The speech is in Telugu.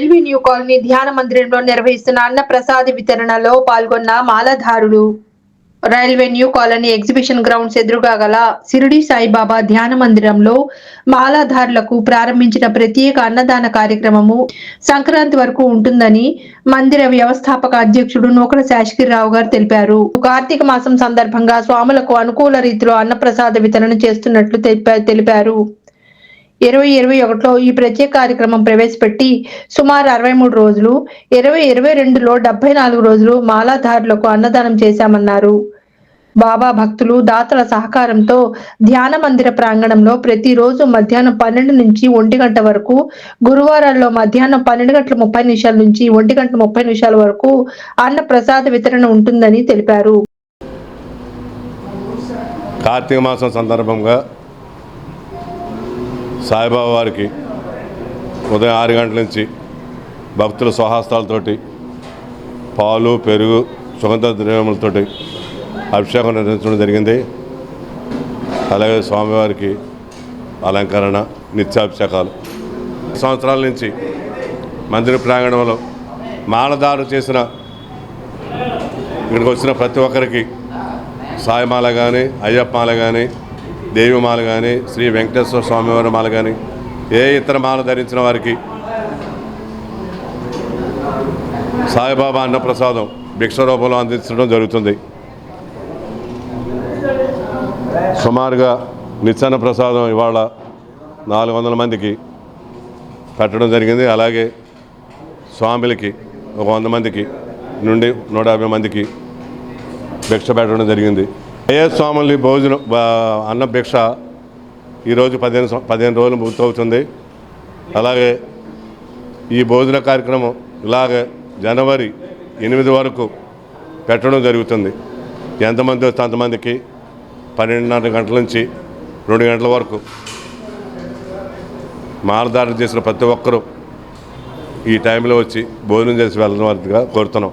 రైల్వే న్యూ కాలనీ ధ్యాన మందిరంలో నిర్వహిస్తున్న అన్న ప్రసాద వితరణలో పాల్గొన్న మాలధారులు. Railway new colony exhibition grounds ఎదురుగా గల సిరిడి సాయిబాబా ధ్యాన మందిరంలో మాలాధారులకు ప్రారంభించిన ప్రత్యేక అన్నదాన కార్యక్రమము సంక్రాంతి వరకు ఉంటుందని మందిర వ్యవస్థాపక అధ్యక్షుడు నూకల శాసగిరిరావు గారు తెలిపారు. కార్తీక మాసం సందర్భంగా స్వాములకు అనుకూల రీతిలో అన్నప్రసాద వితరణ చేస్తున్నట్లు తెలిపారు. ఇరవై ఇరవై ఒకటిలో ఈ ప్రత్యేక కార్యక్రమం ప్రవేశపెట్టి సుమారు అరవై మూడు రోజులు ఇరవై ఇరవై రెండులో డెబ్బై నాలుగు రోజులు మాలాధారులకు అన్నదానం చేశామన్నారు. బాబా భక్తులు దాతల సహకారంతో ధ్యాన మందిర ప్రాంగణంలో ప్రతిరోజు మధ్యాహ్నం పన్నెండు నుంచి ఒంటి గంట వరకు గురువారాల్లో మధ్యాహ్నం పన్నెండు గంటల ముప్పై నిమిషాల నుంచి ఒంటి గంట ముప్పై నిమిషాల వరకు అన్న ప్రసాద వితరణ ఉంటుందని తెలిపారు. కార్తీక మాసం సందర్భంగా సాయిబాబా వారికి ఉదయం ఆరు గంటల నుంచి భక్తుల స్వహస్తాలతోటి పాలు పెరుగు సుగంధ ద్రవ్యములతోటి అభిషేకం నిర్వహించడం జరిగింది. అలాగే స్వామివారికి అలంకరణ నిత్యాభిషేకాలు. సంవత్సరాల నుంచి మందిర ప్రాంగణంలో మాలదారు చేసిన ఇక్కడికి వచ్చిన ప్రతి ఒక్కరికి సాయిమాల కానీ అయ్యప్పమాల కానీ దేవిమాల కానీ శ్రీ వెంకటేశ్వర స్వామివారి మాల కానీ ఏ ఇతర మాల ధరించిన వారికి సాయిబాబా అన్నప్రసాదం భిక్ష రూపంలో అందించడం జరుగుతుంది. సుమారుగా నిత్యాన్న ప్రసాదం ఇవాళ నాలుగు వందల మందికి పెట్టడం జరిగింది. అలాగే స్వాములకి ఒక వంద మందికి నుండి నూట యాభై మందికి భిక్ష పెట్టడం జరిగింది. ఏ స్వాములు భోజనం అన్న భిక్ష ఈరోజు పదిహేను పదిహేను రోజులు పూర్తవుతుంది అలాగే ఈ భోజన కార్యక్రమం ఇలాగే జనవరి ఎనిమిది వరకు పెట్టడం జరుగుతుంది. ఎంతమంది వస్తే అంతమందికి పన్నెండున్నర గంటల నుంచి రెండు గంటల వరకు మాలధారణ చేసిన ప్రతి ఒక్కరూ ఈ టైంలో వచ్చి భోజనం చేసి వెళ్ళడం వారిగా కోరుతున్నాం.